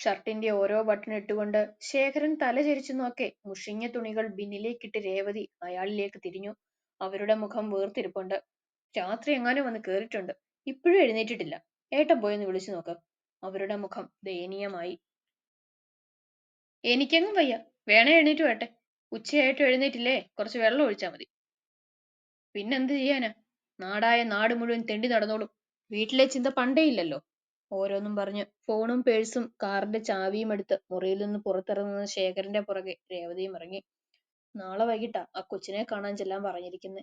ഷർട്ടിന്റെ ഓരോ ബട്ടൺ ഇട്ടുകൊണ്ട് ശേഖരൻ തലചരിച്ചു നോക്കെ. മുഷിഞ്ഞ തുണികൾ ബിന്നിലേക്കിട്ട് രേവതി അയാളിലേക്ക് തിരിഞ്ഞു. അവരുടെ മുഖം വേർത്തിരിപ്പുണ്ട് രാത്രി എങ്ങാനും വന്ന് കേറിയിട്ടുണ്ട്. ഇപ്പോഴും എഴുന്നേറ്റിട്ടില്ല. ഏട്ടൻ പോയൊന്ന് വിളിച്ചു നോക്ക്. അവരുടെ മുഖം ദയനീയമായി. എനിക്കെങ്ങും വയ്യ. വേണേ എഴുന്നേറ്റ് വേട്ടെ ഉച്ചയായിട്ട് എഴുന്നേറ്റില്ലേ? കുറച്ച് വെള്ളം ഒഴിച്ചാൽ മതി. പിന്നെന്ത് ചെയ്യാനാ? നാടായ നാട് മുഴുവൻ തെണ്ടി നടന്നോളും. വീട്ടിലെ ചിന്ത പണ്ടേ ഇല്ലല്ലോ. ഓരോന്നും പറഞ്ഞ്. ഫോണും പേഴ്സും കാറിന്റെ ചാവിയും എടുത്ത് മുറിയിൽ നിന്ന് പുറത്തിറങ്ങുന്ന ശേഖരന്റെ പുറകെ രേവതിയും ഇറങ്ങി. നാളെ വൈകിട്ടാ ആ കൊച്ചിനെ കാണാൻ ചെല്ലാൻ പറഞ്ഞിരിക്കുന്നെ.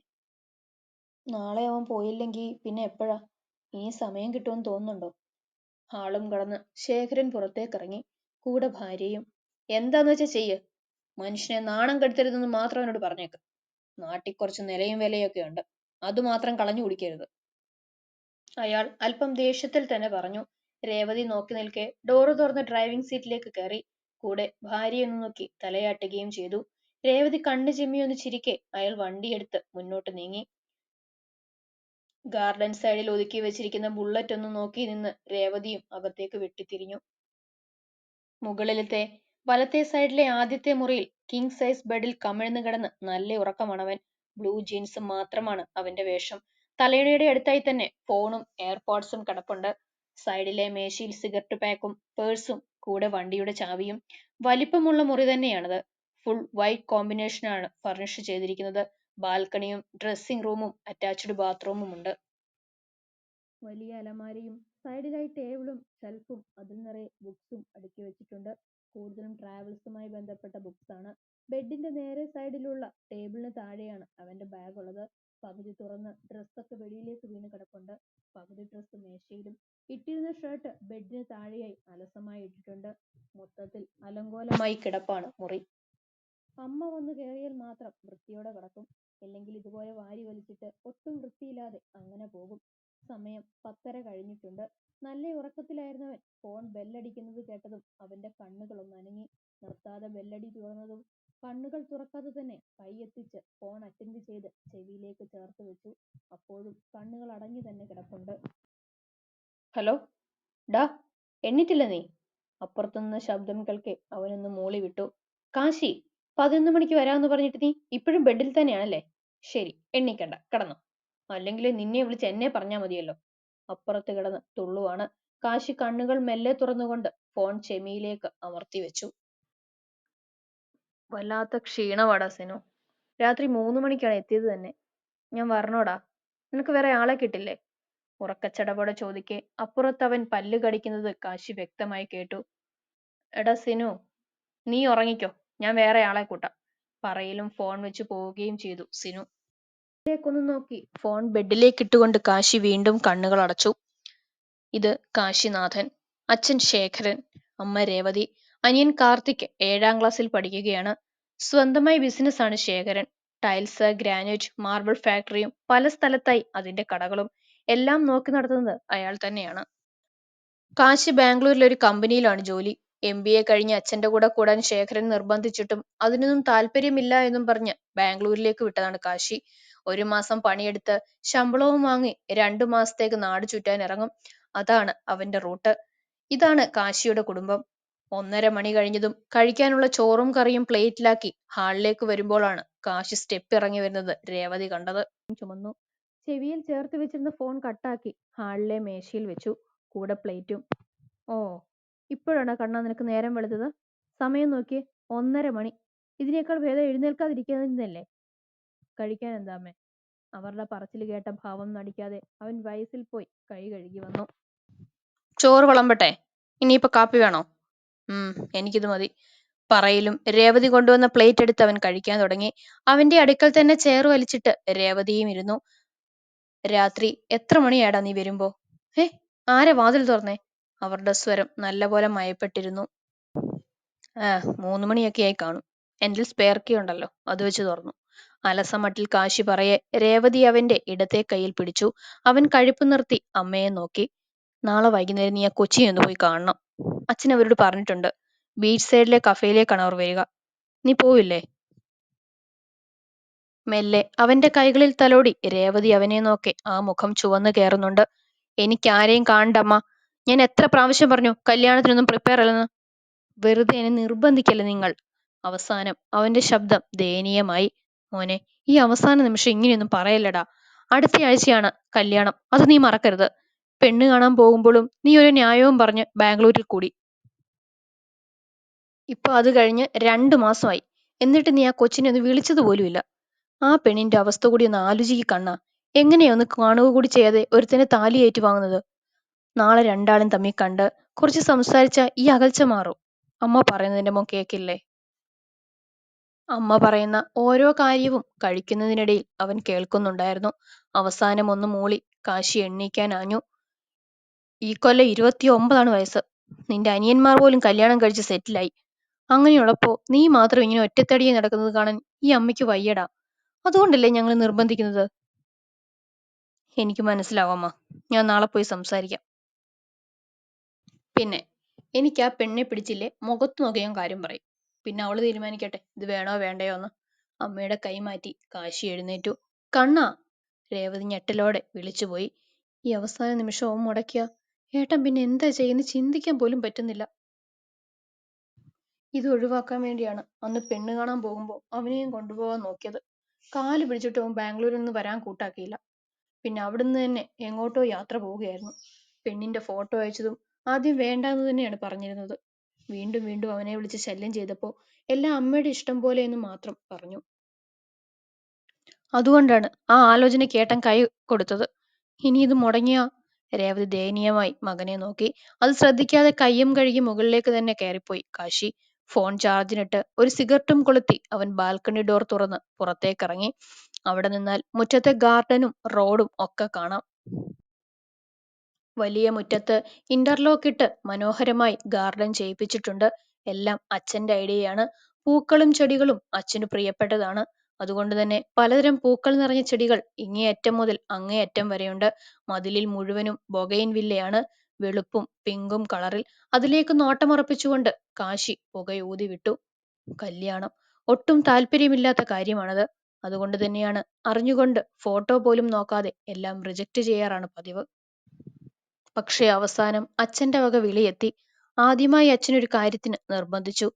നാളെ അവൻ പോയില്ലെങ്കിൽ പിന്നെ എപ്പോഴാ? ഇനി സമയം കിട്ടുമെന്ന് തോന്നുന്നുണ്ടോ? ഹാളും കടന്ന് ശേഖരൻ പുറത്തേക്കിറങ്ങി. കൂടെ ഭാര്യയും എന്താന്ന് വെച്ചാ ചെയ്യ്. മനുഷ്യനെ നാണം കെടുത്തരുതെന്ന് മാത്രം അവനോട് പറഞ്ഞേക്ക്. നാട്ടിൽ കുറച്ച് നിലയും വിലയൊക്കെ ഉണ്ട്. അതുമാത്രം കളഞ്ഞു കുടിക്കരുത്. അയാൾ അല്പം ദേഷ്യത്തിൽ തന്നെ പറഞ്ഞു. രേവതി നോക്കി നിൽക്കെ ഡോറ് തുറന്ന് ഡ്രൈവിംഗ് സീറ്റിലേക്ക് കയറി. കൂടെ ഭാര്യയൊന്നു നോക്കി തലയാട്ടുകയും ചെയ്തു. രേവതി കണ്ണു ചിമ്മിയൊന്ന് ചിരിക്കെ അയാൾ വണ്ടിയെടുത്ത് മുന്നോട്ട് നീങ്ങി. ഗാർഡൻ സൈഡിൽ ഒതുക്കി വെച്ചിരിക്കുന്ന ബുള്ളറ്റ് ഒന്ന് നോക്കി നിന്ന് രേവതിയും അകത്തേക്ക് വെട്ടിത്തിരിഞ്ഞു. മുകളിലത്തെ വലത്തെ സൈഡിലെ ആദ്യത്തെ മുറിയിൽ കിങ് സൈസ് ബെഡിൽ കമിഴ്ന്നു കിടന്ന് നല്ല ഉറക്കമാണവൻ ബ്ലൂ ജീൻസ് മാത്രമാണ് അവന്റെ വേഷം. തലയണയുടെ അടുത്തായി തന്നെ ഫോണും എയർപോഡ്സും കിടപ്പുണ്ട്. സൈഡിലെ മേശയിൽ സിഗരറ്റ് പാക്കും പേഴ്സും കൂടെ വണ്ടിയുടെ ചാവിയും വലിപ്പമുള്ള മുറി തന്നെയാണത്. ഫുൾ വൈറ്റ് കോമ്പിനേഷനാണ് ഫർണിഷ് ചെയ്തിരിക്കുന്നത്. ബാൽക്കണിയും ഡ്രസ്സിംഗ് റൂമും അറ്റാച്ച്ഡ് ബാത്റൂമും ഉണ്ട്. വലിയ അലമാരയും സൈഡിലായി ടേബിളും ഷെൽഫും അതിൽ നിറയെ ബുക്സും അടുക്കി വെച്ചിട്ടുണ്ട്. കൂടുതലും ട്രാവൽസുമായി ബന്ധപ്പെട്ട ബുക്സ് ആണ്. ബെഡിന്റെ നേരെ സൈഡിലുള്ള ടേബിളിന് താഴെയാണ് അവന്റെ ബാഗ് ഉള്ളത്. പകുതി തുറന്ന് ഡ്രസ്സൊക്കെ വെളിയിലേക്ക് വീണ് കിടപ്പുണ്ട്. പകുതി ഡ്രസ്സ് മേശയിലും ഇട്ടിരുന്ന ഷർട്ട് ബെഡിന് താഴെയായി അലസമായി ഇട്ടിട്ടുണ്ട്. മൊത്തത്തിൽ അലങ്കോലമായി കിടപ്പാണ് മുറി. അമ്മ വന്നു കയറിയാൽ മാത്രം വൃത്തിയോടെ കിടക്കും. അല്ലെങ്കിൽ ഇതുപോലെ വാരി വലിച്ചിട്ട് ഒട്ടും വൃത്തിയില്ലാതെ അങ്ങനെ പോകും. സമയം പത്തര കഴിഞ്ഞിട്ടുണ്ട്. നല്ല ഉറക്കത്തിലായിരുന്നവൻ ഫോൺ ബെല്ലടിക്കുന്നത് കേട്ടതും അവന്റെ അനങ്ങി നിർത്താതെ ബെല്ലടി തുറന്നതും കണ്ണുകൾ തുറക്കാതെ തന്നെ കൈയെത്തിച്ച് ഫോൺ അറ്റൻഡ് ചെയ്ത് ചെവിയിലേക്ക് ചേർത്ത് വെച്ചു. അപ്പോഴും കണ്ണുകൾ അടഞ്ഞു തന്നെ കിടപ്പുണ്ട്. ഹലോ? ഡാ എണ്ണിട്ടില്ല നീ? അപ്പുറത്തുനിന്ന് ശബ്ദം കേൾക്കെ അവനൊന്ന് മൂളി വിട്ടു. കാശി പതിനൊന്ന് മണിക്ക് വരാമെന്ന് പറഞ്ഞിട്ട് നീ ഇപ്പോഴും ബെഡിൽ തന്നെയാണല്ലേ? ശരി എണ്ണിക്കണ്ട കിടന്നു. അല്ലെങ്കിൽ നിന്നെ വിളിച്ച് എന്നെ പറഞ്ഞാൽ മതിയല്ലോ. അപ്പുറത്ത് കിടന്ന് തുള്ളുവാണ്. കാശി കണ്ണുകൾ മെല്ലെ തുറന്നുകൊണ്ട് ഫോൺ ചെമിയിലേക്ക് അമർത്തി വെച്ചു. വല്ലാത്ത ക്ഷീണമാടാ സെനു. രാത്രി മൂന്ന് മണിക്കാണ് എത്തിയത് തന്നെ. ഞാൻ വരണോടാ നിനക്ക് വേറെ ആളെ കിട്ടില്ലേ? ഉറക്കച്ചടപോടെ ചോദിക്കെ. അപ്പുറത്തവൻ പല്ല് കടിക്കുന്നത് കാശി വ്യക്തമായി കേട്ടു. എടാ സിനു നീ ഉറങ്ങിക്കോ. ഞാൻ വേറെ ആളെ കൂട്ടാം. പറയിലും ഫോൺ വെച്ച് പോവുകയും ചെയ്തു സിനു. ഒന്ന് നോക്കി. ഫോൺ ബെഡിലേക്ക് ഇട്ടുകൊണ്ട് കാശി വീണ്ടും കണ്ണുകൾ അടച്ചു ഇത് കാശിനാഥൻ അച്ഛൻ ശേഖരൻ അമ്മ രേവതി അനിയൻ കാർത്തിക് ഏഴാം ക്ലാസ്സിൽ പഠിക്കുകയാണ്. സ്വന്തമായി ബിസിനസ് ആണ് ശേഖരൻ. ടൈൽസ് ഗ്രാനൈറ്റ് മാർബിൾ ഫാക്ടറിയും പല സ്ഥലത്തായി അതിന്റെ കടകളും എല്ലാം നോക്കി നടത്തുന്നത് അയാൾ തന്നെയാണ്. കാശി ബാംഗ്ലൂരിലെ ഒരു കമ്പനിയിലാണ് ജോലി. എം ബി എ കഴിഞ്ഞ് അച്ഛന്റെ കൂടെ കൂടാൻ ശേഖരൻ നിർബന്ധിച്ചിട്ടും അതിനൊന്നും താല്പര്യമില്ല എന്നും പറഞ്ഞ് ബാംഗ്ലൂരിലേക്ക് വിട്ടതാണ് കാശി. ഒരു മാസം പണിയെടുത്ത് ശമ്പളവും വാങ്ങി രണ്ടു മാസത്തേക്ക് നാട് ചുറ്റാൻ ഇറങ്ങും. അതാണ് അവന്റെ റൂട്ട്. ഇതാണ് കാശിയുടെ കുടുംബം. ഒന്നര മണി കഴിഞ്ഞതും കഴിക്കാനുള്ള ചോറും കറിയും പ്ലേറ്റിലാക്കി ഹാളിലേക്ക് വരുമ്പോഴാണ് കാശി സ്റ്റെപ്പ് ഇറങ്ങി വരുന്നത് രേവതി കണ്ടത്. ചുമന്നു. ചെവിയിൽ ചേർത്ത് വെച്ചിരുന്ന ഫോൺ കട്ടാക്കി ഹാളിലെ മേശയിൽ വെച്ചു. കൂടെ പ്ലേറ്റും. ഓ ഇപ്പോഴാണ് കണ്ണാ നിനക്ക് നേരം വെളുത്തത്? സമയം നോക്കി ഒന്നര മണി. ഇതിനേക്കാൾ ഭേദം എഴുന്നേൽക്കാതിരിക്കുന്നതല്ലേ? കഴിക്കാൻ എന്താമേ അവരുടെ പറച്ചിൽ കേട്ട ഭാവം നടിക്കാതെ അവൻ വയസ്സിൽ പോയി കൈ കഴുകി വന്നു. ചോറ് വിളമ്പട്ടെ? ഇനിയിപ്പോ കാപ്പി വേണോ? ഉം എനിക്കിത് മതി. പറയിലും രേവതി കൊണ്ടുവന്ന പ്ലേറ്റ് എടുത്ത് അവൻ കഴിക്കാൻ തുടങ്ങി. അവന്റെ അടുക്കൽ തന്നെ ചെയർ വലിച്ചിട്ട് രേവതിയും ഇരുന്നു. രാത്രി എത്ര മണിയാടാ നീ വരുമ്പോ? ഏ ആരെ വാതിൽ തുറന്നേ? അവരുടെ സ്വരം നല്ലപോലെ മയപ്പെട്ടിരുന്നു. ആ മൂന്ന് മണിയൊക്കെ ആയി കാണും. എന്റെ സ്പെയർ കീ ഉണ്ടല്ലോ അത് വെച്ച് തുറന്നു. അലസമട്ടിൽ കാശി പറയെ രേവതി അവന്റെ ഇടത്തെ കയ്യിൽ പിടിച്ചു. അവൻ കഴുപ്പ് നിർത്തി അമ്മയെ നോക്കി. നാളെ വൈകുന്നേരം നീ ആ കൊച്ചിയെ ഒന്ന് പോയി കാണണം. അച്ഛൻ അവരോട് പറഞ്ഞിട്ടുണ്ട്. ബീച്ച് സൈഡിലെ കഫേയിലേക്കാണ് അവർ വരിക. നീ പോവില്ലേ? മെല്ലെ. അവന്റെ കൈകളിൽ തലോടി. രേവതി അവനെ നോക്കെ. ആ മുഖം ചുവന്നു കയറുന്നുണ്ട്. എനിക്കാരെയും കാണണ്ടമ്മ. ഞാൻ എത്ര പ്രാവശ്യം പറഞ്ഞു കല്യാണത്തിനൊന്നും പ്രിപ്പയർ അല്ലെന്ന്. വെറുതെ എന്നെ നിർബന്ധിക്കല്ല നിങ്ങൾ? അവസാനം അവന്റെ ശബ്ദം ദയനീയമായി. മോനെ ഈ അവസാന നിമിഷം ഇങ്ങനെയൊന്നും പറയല്ലടാ. അടുത്ത ആഴ്ചയാണ് കല്യാണം. അത് നീ മറക്കരുത്. പെണ്ണ് കാണാൻ പോകുമ്പോഴും നീ ഒരു ന്യായവും പറഞ്ഞ് ബാംഗ്ലൂരിൽ കൂടി. ഇപ്പൊ അത് കഴിഞ്ഞ് രണ്ടു മാസമായി. എന്നിട്ട് നീ ആ കൊച്ചിനെ ഒന്ന് വിളിച്ചത് പോലുമില്ല. ആ പെണ്ണിന്റെ അവസ്ഥ കൂടി ഒന്ന് ആലോചിക്ക് കണ്ണ. എങ്ങനെയൊന്ന് കാണുക കൂടി ചെയ്യാതെ ഒരുത്തനെ താലി ഏറ്റുവാങ്ങുന്നത് നാളെ രണ്ടാളും തമ്മിൽ കണ്ട് കുറച്ച് സംസാരിച്ച ഈ അകൽച്ച മാറും. അമ്മ പറയുന്നതിന്റെ മോ കേക്കില്ലേ? അമ്മ പറയുന്ന ഓരോ കാര്യവും കഴിക്കുന്നതിനിടയിൽ അവൻ കേൾക്കുന്നുണ്ടായിരുന്നു. അവസാനം ഒന്ന് മൂളി കാശി എണ്ണീക്കാൻ ആഞ്ഞു. ഈ കൊല്ലം ഇരുപത്തി ഒമ്പതാണ് വയസ്സ്. നിന്റെ അനിയന്മാർ പോലും കല്യാണം കഴിച്ച് സെറ്റിലായി അങ്ങനെയുള്ളപ്പോൾ നീ മാത്രം ഇങ്ങനെ ഒറ്റത്തടിയെ നടക്കുന്നത് കാണാൻ ഈ അമ്മയ്ക്ക് വയ്യടാ. അതുകൊണ്ടല്ലേ ഞങ്ങൾ നിർബന്ധിക്കുന്നത്? എനിക്ക് മനസ്സിലാവാമ്മ. ഞാൻ നാളെ പോയി സംസാരിക്കാം. പിന്നെ എനിക്ക് ആ പെണ്ണെ പിടിച്ചില്ലേ മുഖത്ത് നോക്കി ഞാൻ കാര്യം പറയും. പിന്നെ അവൾ തീരുമാനിക്കട്ടെ ഇത് വേണോ വേണ്ടയോ എന്ന്. അമ്മയുടെ കൈ മാറ്റി കാശി എഴുന്നേറ്റു. കണ്ണാ രേവതി ഞെട്ടലോടെ വിളിച്ചുപോയി. ഈ അവസാന നിമിഷം നിമിഷവും മുടക്കിയ? ഏട്ടൻ പിന്നെ എന്താ ചെയ്യുന്ന? ചിന്തിക്കാൻ പോലും പറ്റുന്നില്ല. ഇത് ഒഴിവാക്കാൻ വേണ്ടിയാണ് അന്ന് പെണ്ണ് കാണാൻ പോകുമ്പോൾ അവനെയും കൊണ്ടുപോകാൻ നോക്കിയത്. കാൽ പിടിച്ചിട്ട് അവൻ ബാംഗ്ലൂരിൽ നിന്ന് വരാൻ കൂട്ടാക്കിയില്ല. പിന്നെ അവിടുന്ന് തന്നെ എങ്ങോട്ടോ യാത്ര പോവുകയായിരുന്നു. പെണ്ണിന്റെ ഫോട്ടോ അയച്ചതും ആദ്യം വേണ്ടാന്ന് തന്നെയാണ് പറഞ്ഞിരുന്നത്. വീണ്ടും വീണ്ടും അവനെ വിളിച്ച് ശല്യം ചെയ്തപ്പോൾ എല്ലാം അമ്മയുടെ ഇഷ്ടം പോലെ എന്ന് മാത്രം പറഞ്ഞു. അതുകൊണ്ടാണ് ആ ആലോചനയ്ക്ക് ഏട്ടൻ കൈ കൊടുത്തത്. ഇനി ഇത് മുടങ്ങിയ രേവതി ദയനീയമായി മകനെ നോക്കി. അത് ശ്രദ്ധിക്കാതെ കയ്യും കഴുകി മുകളിലേക്ക് തന്നെ കയറിപ്പോയി. കാശി ഫോൺ ചാർജിനിട്ട് ഒരു സിഗരറ്റും കൊളുത്തി. അവൻ ബാൽക്കണി ഡോർ തുറന്ന് പുറത്തേക്കിറങ്ങി. അവിടെ നിന്നാൽ മുറ്റത്തെ ഗാർഡനും റോഡും ഒക്കെ കാണാം. വലിയ മുറ്റത്ത് ഇന്റർലോക്ക് ഇട്ട് മനോഹരമായി ഗാർഡൻ ചെയ്യിപ്പിച്ചിട്ടുണ്ട്. എല്ലാം അച്ഛന്റെ ഐഡിയയാണ് പൂക്കളും ചെടികളും അച്ഛന് പ്രിയപ്പെട്ടതാണ്. അതുകൊണ്ട് തന്നെ പലതരം പൂക്കൾ നിറഞ്ഞ ചെടികൾ ഇങ്ങേയറ്റം മുതൽ അങ്ങേയറ്റം വരെയുണ്ട്. മതിലിൽ മുഴുവനും ബൊഗയിൻ വില്ലയാണ്. വെളുപ്പും പിങ്കും കളറിൽ അതിലേക്ക് നോട്ടമുറപ്പിച്ചുകൊണ്ട് കാശി പുകയൂതി വിട്ടു. കല്യാണം. ഒട്ടും താല്പര്യമില്ലാത്ത കാര്യമാണത്. അതുകൊണ്ട് തന്നെയാണ് അറിഞ്ഞുകൊണ്ട് ഫോട്ടോ പോലും നോക്കാതെ എല്ലാം റിജക്റ്റ് ചെയ്യാറാണ് പതിവ്. പക്ഷേ അവസാനം അച്ഛന്റെ വക വിളിയെത്തി ആദ്യമായി അച്ഛനൊരു കാര്യത്തിന് നിർബന്ധിച്ചു.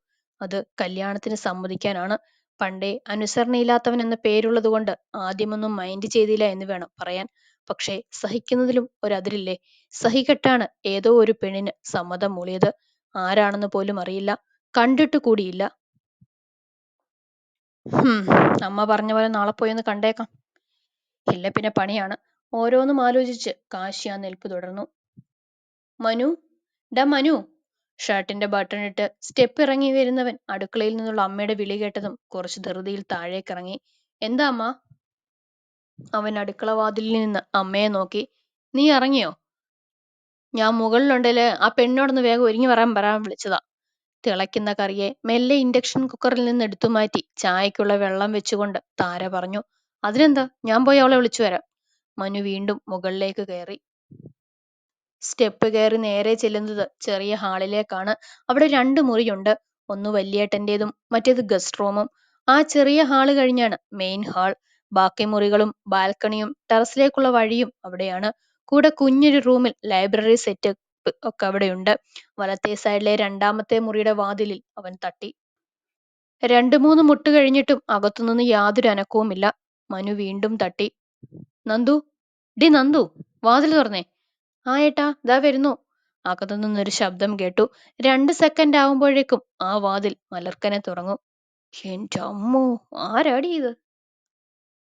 അത് കല്യാണത്തിന് സമ്മതിക്കാനാണ്. പണ്ടേ അനുസരണയില്ലാത്തവൻ എന്ന പേരുള്ളതുകൊണ്ട് ആദ്യമൊന്നും മൈൻഡ് ചെയ്തില്ല എന്ന് വേണം പറയാൻ. പക്ഷേ സഹിക്കുന്നതിലും ഒരതിരില്ലേ? സഹികെട്ടാണ് ഏതോ ഒരു പെണ്ണിന് സമ്മതം മൂളിയത്. ആരാണെന്ന് പോലും അറിയില്ല. കണ്ടിട്ട് കൂടിയില്ല. ഹും അമ്മ പറഞ്ഞ പോലെ നാളെ പോയി ഒന്ന് കണ്ടേക്കാം. ഇല്ല പിന്നെ പണിയാണ്. ഓരോന്നും ആലോചിച്ച് കാശി ആ നിൽപ്പ് തുടർന്നു. മനു ഡാ മനു. ഷർട്ടിന്റെ ബട്ടൺ ഇട്ട് സ്റ്റെപ്പ് ഇറങ്ങി വരുന്നവൻ അടുക്കളയിൽ നിന്നുള്ള അമ്മയുടെ വിളി കേട്ടതും കുറച്ച് ധൃതിയിൽ താഴേക്കിറങ്ങി എന്താ അമ്മ? അവൻ അടുക്കള വാതിലിൽ നിന്ന് അമ്മയെ നോക്കി നീ ഇറങ്ങിയോ? ഞാൻ മുകളിലുണ്ടല്ലേ ആ പെണ്ണോടൊന്ന് വേഗം ഒരുങ്ങി വരാൻ പറയാൻ വിളിച്ചതാ. തിളയ്ക്കുന്ന കറിയെ മെല്ലെ ഇൻഡക്ഷൻ കുക്കറിൽ നിന്ന് എടുത്തു മാറ്റി ചായക്കുള്ള വെള്ളം വെച്ചുകൊണ്ട് താര പറഞ്ഞു അതിനെന്താ? ഞാൻ പോയി അവളെ വിളിച്ചു വരാം. മനു വീണ്ടും മുകളിലേക്ക് കയറി. സ്റ്റെപ്പ് കയറി നേരെ ചെല്ലുന്നത് ചെറിയ ഹാളിലേക്കാണ്. അവിടെ രണ്ട് മുറിയുണ്ട്. ഒന്ന് വല്യേട്ടന്റെതും മറ്റേത് ഗസ്റ്റ് റൂമും. ആ ചെറിയ ഹാൾ കഴിഞ്ഞാണ് മെയിൻ ഹാൾ. ബാക്കി മുറികളും ബാൽക്കണിയും ടെറസിലേക്കുള്ള വഴിയും അവിടെയാണ്. കൂടെ കുഞ്ഞൊരു റൂമിൽ ലൈബ്രറി സെറ്റ് ഒക്കെ അവിടെയുണ്ട്. വലത്തേ സൈഡിലെ രണ്ടാമത്തെ മുറിയുടെ വാതിലിൽ അവൻ തട്ടി. രണ്ടു മൂന്ന് മുട്ട് കഴിഞ്ഞിട്ടും അകത്തുനിന്ന് യാതൊരു അനക്കവുമില്ല. മനു വീണ്ടും തട്ടി. നന്ദു? ഡി നന്ദു വാതിൽ തുറന്നേ. ആ ഏട്ടാ ദാ വരുന്നു. അകത്തു നിന്നൊരു ശബ്ദം കേട്ടു. രണ്ട് സെക്കൻഡ് ആവുമ്പോഴേക്കും ആ വാതിൽ മലർക്കനെ തുറങ്ങും എന്റെ അമ്മോ ആരാടി ഇത്?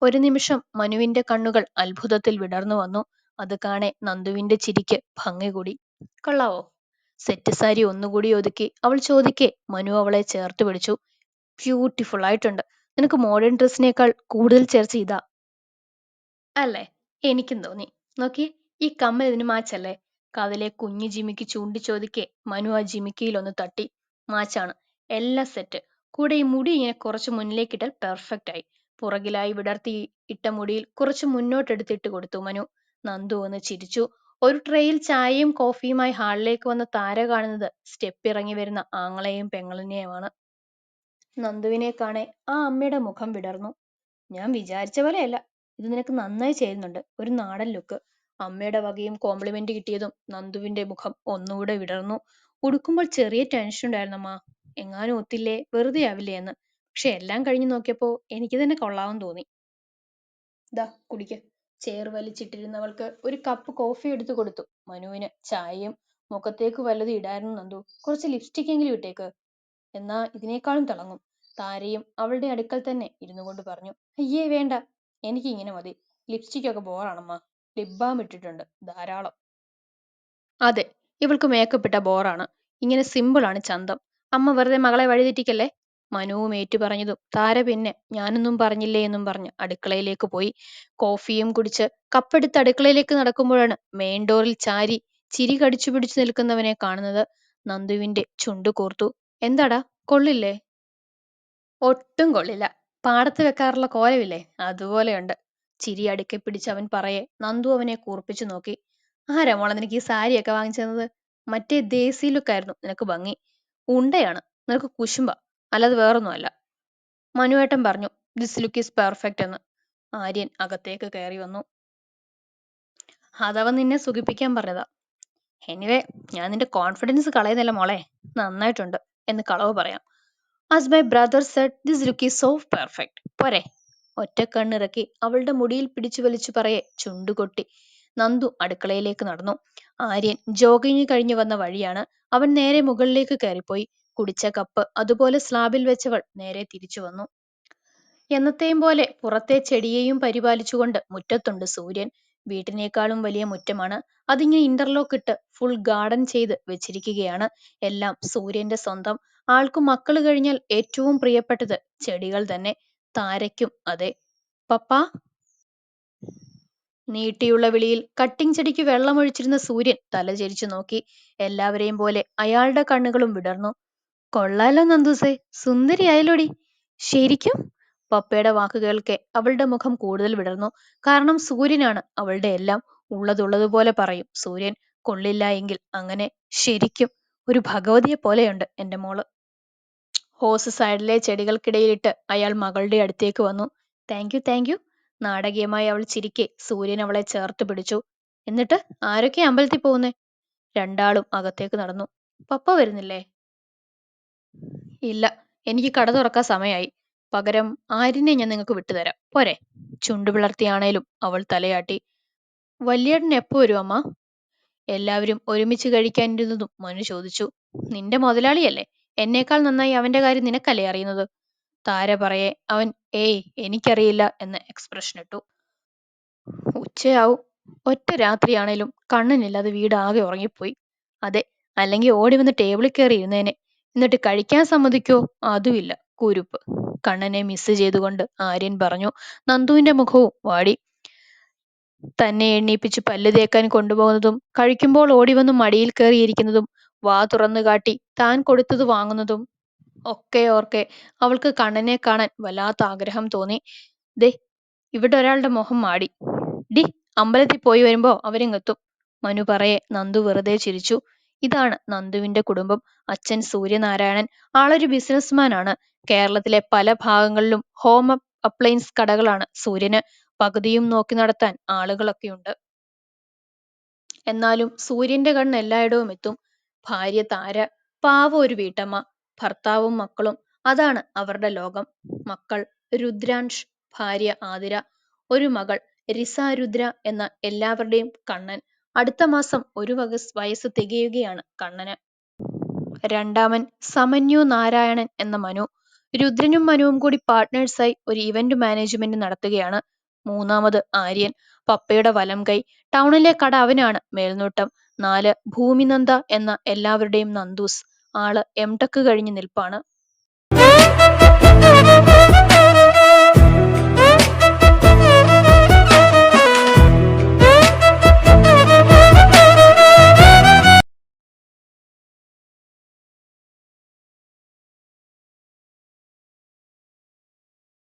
ഒരു നിമിഷം മനുവിന്റെ കണ്ണുകൾ അത്ഭുതത്തിൽ വിടർന്നു വന്നു. അത് കാണെ നന്ദുവിന്റെ ചിരിക്ക് ഭംഗി കൂടി. കൊള്ളാവോ? സെറ്റ് സാരി ഒന്നുകൂടി ഒതുക്കി. അവൾ ചോദിക്കെ മനു അവളെ ചേർത്ത് പിടിച്ചു. ബ്യൂട്ടിഫുൾ ആയിട്ടുണ്ട്. നിനക്ക് മോഡേൺ ഡ്രസ്സിനേക്കാൾ കൂടുതൽ ചേർച്ച ഇതാ. അല്ലേ? എനിക്കും തോന്നി. നോക്കി ഈ കമ്മൽ ഇതിന് മാച്ചല്ലേ? കവലെ കുഞ്ഞു ജിമിക്ക് ചൂണ്ടി ചോദിക്കെ മനു ആ ജിമിക്കിയിൽ ഒന്ന് തട്ടി. മാച്ചാണ്. എല്ലാം സെറ്റ് കൂടെ ഈ മുടി ഇങ്ങനെ കുറച്ച് മുന്നിലേക്കിട്ടാൽ പെർഫെക്റ്റ് ആയി. പുറകിലായി വിടർത്തി ഇട്ട മുടിയിൽ കുറച്ച് മുന്നോട്ടെടുത്തിട്ട് കൊടുത്തു മനു. നന്ദു ഒന്ന് ചിരിച്ചു. ഒരു ട്രെയിൽ ചായയും കോഫിയുമായി ഹാളിലേക്ക് വന്ന താര കാണുന്നത് സ്റ്റെപ്പ് ഇറങ്ങി വരുന്ന ആങ്ങളെയും പെങ്ങളിനെയുമാണ് നന്ദുവിനെ കാണെ ആ അമ്മയുടെ മുഖം വിടർന്നു. ഞാൻ വിചാരിച്ച പോലെയല്ല. ഇത് നിനക്ക് നന്നായി ചേരുന്നുണ്ട്. ഒരു നാടൻ ലുക്ക് അമ്മയുടെ വകയും കോംപ്ലിമെന്റ് കിട്ടിയതും നന്ദുവിന്റെ മുഖം ഒന്നുകൂടെ വിടർന്നു. ഉടുക്കുമ്പോൾ ചെറിയ ടെൻഷൻ ഉണ്ടായിരുന്നമ്മ എങ്ങാനും ഒത്തില്ലേ? വെറുതെ ആവില്ലേ എന്ന്? പക്ഷെ എല്ലാം കഴിഞ്ഞു നോക്കിയപ്പോ എനിക്ക് തന്നെ കൊള്ളാവും തോന്നി. ദാ കുടിക്ക്. ചേറ് വലിച്ചിട്ടിരുന്നവൾക്ക് ഒരു കപ്പ് കോഫി എടുത്തു കൊടുത്തു. മനുവിന് ചായയും മുഖത്തേക്ക് വല്ലതും ഇടായിരുന്നു നന്ദു. കുറച്ച് ലിപ്സ്റ്റിക് എങ്കിലും ഇട്ടേക്ക്. എന്നാ ഇതിനേക്കാളും തിളങ്ങും. താരയും അവളുടെ അടുക്കൽ തന്നെ ഇരുന്നു കൊണ്ട് പറഞ്ഞു. അയ്യേ വേണ്ട. എനിക്ക് ഇങ്ങനെ മതി. ലിപ്സ്റ്റിക് ഒക്കെ ബോറാണമ്മ ലിപ് ബാം ഇട്ടിട്ടുണ്ട് ധാരാളം. അതെ ഇവൾക്ക് മേക്കപ്പ് ഇട്ട ബോറാണ്. ഇങ്ങനെ സിമ്പിളാണ് ചന്തം. അമ്മ വെറുതെ മകളെ വഴിതെറ്റിക്കല്ലേ? മനുവും ഏറ്റു പറഞ്ഞതും താര പിന്നെ ഞാനൊന്നും പറഞ്ഞില്ലേ എന്നും പറഞ്ഞ്. അടുക്കളയിലേക്ക് പോയി. കോഫിയും കുടിച്ച് കപ്പെടുത്ത് അടുക്കളയിലേക്ക് നടക്കുമ്പോഴാണ് മെയിൻ ഡോറിൽ ചാരി ചിരി കടിച്ചു പിടിച്ചു നിൽക്കുന്നവനെ കാണുന്നത്. നന്ദുവിന്റെ ചുണ്ടു കോർത്തു. എന്താടാ കൊള്ളില്ലേ? ഒട്ടും കൊള്ളില്ല. പാടത്ത് വെക്കാറുള്ള കോലമില്ലേ? അതുപോലെയുണ്ട്. ചിരി അടുക്കെ പിടിച്ചവൻ പറയെ നന്ദു അവനെ കൂർപ്പിച്ചു നോക്കി. ആരാ മോളെ നിനക്ക് ഈ സാരിയൊക്കെ വാങ്ങിച്ചു തന്നത് മറ്റേ ദേസി ലുക്കായിരുന്നു നിനക്ക് ഭംഗി. ഉണ്ടയാണ്. നിനക്ക് കുശുമ്പ. അല്ലാതെ വേറൊന്നും അല്ല മനുവേട്ടൻ പറഞ്ഞു ദിസ് ലുക്ക് ഈസ് പെർഫെക്റ്റ് എന്ന്. ആര്യൻ അകത്തേക്ക് കയറി വന്നു. അതവൻ നിന്നെ സുഖിപ്പിക്കാൻ പറഞ്ഞതാ. എനിവേ ഞാൻ നിന്റെ കോൺഫിഡൻസ് കളയുന്നില്ല മോളെ. നന്നായിട്ടുണ്ട് എന്ന് കളവ് പറയാം. As my brother said this look is so perfect പോരെ. ഒറ്റ കണ്ണിറക്കി അവളുടെ മുടിയിൽ പിടിച്ചു വലിച്ചു പറയെ ചുണ്ടുകൊട്ടി. നന്ദു അടുക്കളയിലേക്ക് നടന്നു. ആര്യൻ ജോഗിങ് കഴിഞ്ഞു വന്ന വഴിയാണ് അവൻ നേരെ മുകളിലേക്ക് കയറിപ്പോയി. കുടിച്ച കപ്പ് അതുപോലെ സ്ലാബിൽ വെച്ചവൾ നേരെ തിരിച്ചു വന്നു. എന്നത്തെയും പോലെ പുറത്തെ ചെടിയെയും പരിപാലിച്ചുകൊണ്ട് മുറ്റത്തുണ്ട് സൂര്യൻ. വീട്ടിനേക്കാളും വലിയ മുറ്റമാണ്. അതിങ്ങനെ ഇന്റർലോക്ക് ഇട്ട് ഫുൾ ഗാർഡൻ ചെയ്ത് വെച്ചിരിക്കുകയാണ്. എല്ലാം സൂര്യന്റെ സ്വന്തം. ആൾക്കു മക്കൾ കഴിഞ്ഞാൽ ഏറ്റവും പ്രിയപ്പെട്ടത് ചെടികൾ തന്നെ. താരയ്ക്കും അതെ. പപ്പാ? നീട്ടിയുള്ള വിളിയിൽ കട്ടിങ് ചെടിക്ക് വെള്ളമൊഴിച്ചിരുന്ന സൂര്യൻ തലചരിച്ചു നോക്കി. എല്ലാവരെയും പോലെ അയാളുടെ കണ്ണുകളും വിടർന്നു. കൊള്ളാലോ നന്ദൂസേ. സുന്ദരിയായല്ലോടി. ശരിക്കും? പപ്പയുടെ വാക്ക് കേൾക്കെ അവളുടെ മുഖം കൂടുതൽ വിടർന്നു. കാരണം സൂര്യനാണ് അവളുടെ എല്ലാം. ഉള്ളതുള്ളതുപോലെ പറയും. സൂര്യൻ കൊള്ളില്ല എങ്കിൽ അങ്ങനെ ശരിക്കും ഒരു ഭഗവതിയെ പോലെയുണ്ട് എന്റെ മോൾ. ഹോസ് സൈഡിലെ ചെടികൾക്കിടയിലിട്ട് അയാൾ മകളുടെ അടുത്തേക്ക് വന്നു. താങ്ക് യു താങ്ക് യു നാടകീയമായി അവൾ ചിരിക്കെ സൂര്യൻ അവളെ ചേർത്ത് പിടിച്ചു. എന്നിട്ട് ആരൊക്കെ അമ്പലത്തിൽ പോകുന്നേ? രണ്ടാളും അകത്തേക്ക് നടന്നു. പപ്പ വരുന്നില്ലേ? ഇല്ല എനിക്ക് കട തുറക്കാൻ സമയമായി പകരം ആരിനെ ഞാൻ നിങ്ങൾക്ക് വിട്ടുതരാം. പോരെ. ചുണ്ടു പിളർത്തിയാണേലും അവൾ തലയാട്ടി. വല്യേട്ടൻ എപ്പോ വരും അമ്മ? എല്ലാവരും ഒരുമിച്ച് കഴിക്കാനിരുന്നതും മനു ചോദിച്ചു. നിന്റെ മുതലാളിയല്ലേ? എന്നേക്കാൾ നന്നായി അവന്റെ കാര്യം നിനക്കല്ലേ അറിയുന്നത്? താര പറയെ അവൻ ഏയ് എനിക്കറിയില്ല എന്ന് എക്സ്പ്രഷൻ ഇട്ടു. ഉച്ചയാവും. ഒറ്റ രാത്രിയാണേലും കണ്ണിനില്ലാതെ വീടാകെ ഉറങ്ങിപ്പോയി. അതെ അല്ലെങ്കിൽ ഓടി വന്ന് ടേബിളിൽ കയറി ഇരുന്നേനെ. എന്നിട്ട് കഴിക്കാൻ സമ്മതിക്കോ? അതുമില്ല. കുരുപ്പ്. കണ്ണനെ മിസ് ചെയ്തുകൊണ്ട് ആര്യൻ പറഞ്ഞു നന്ദുവിന്റെ മുഖവും വാടി. തന്നെ എണ്ണീപ്പിച്ച് പല്ല് തേക്കാൻ കൊണ്ടുപോകുന്നതും കഴിക്കുമ്പോൾ ഓടി വന്ന് മടിയിൽ കയറിയിരിക്കുന്നതും വാ തുറന്നു കാട്ടി. താൻ കൊടുത്തത് വാങ്ങുന്നതും ഒക്കെ ഓർക്കെ അവൾക്ക് കണ്ണനെ കാണാൻ വല്ലാത്ത ആഗ്രഹം തോന്നി. ദേ ഇവിടെ ഒരാളുടെ മുഖം മാടി. ഡി അമ്പലത്തിൽ പോയി വരുമ്പോ അവരിങ്ങെത്തും. മനു പറയെ നന്ദു വെറുതെ ചിരിച്ചു. ഇതാണ് നന്ദുവിന്റെ കുടുംബം. അച്ഛൻ സൂര്യനാരായണൻ. ആളൊരു ബിസിനസ്മാൻ ആണ് കേരളത്തിലെ പല ഭാഗങ്ങളിലും ഹോം അപ്ലയൻസ് കടകളാണ് സൂര്യന്. പകുതിയും നോക്കി നടത്താൻ ആളുകളൊക്കെയുണ്ട്. എന്നാലും സൂര്യന്റെ കണ്ണ് എല്ലായിടവും എത്തും. ഭാര്യ താര പാവ ഒരു വീട്ടമ്മ ഭർത്താവും മക്കളും അതാണ് അവരുടെ ലോകം. മക്കൾ രുദ്രാൻഷ് ഭാര്യ ആതിര ഒരു മകൾ റിസ രുദ്ര എന്ന എല്ലാവരുടെയും കണ്ണൻ. അടുത്ത മാസം ഒരു വകസ് വയസ്സ് തികയുകയാണ് കണ്ണന്. രണ്ടാമൻ സമന്യു നാരായണൻ എന്ന മനു. രുദ്രനും മനുവും കൂടി പാർട്ട്നേഴ്സായി ഒരു ഇവന്റ് മാനേജ്മെന്റ് നടത്തുകയാണ്. മൂന്നാമത് ആര്യൻ. പപ്പയുടെ വലം കൈ ടൗണിലെ കട അവനാണ് മേൽനോട്ടം. നാല് ഭൂമിനന്ദ എന്ന എല്ലാവരുടെയും നന്ദൂസ്. ആൾ എം ടെക് കഴിഞ്ഞ് നിൽപ്പാണ്.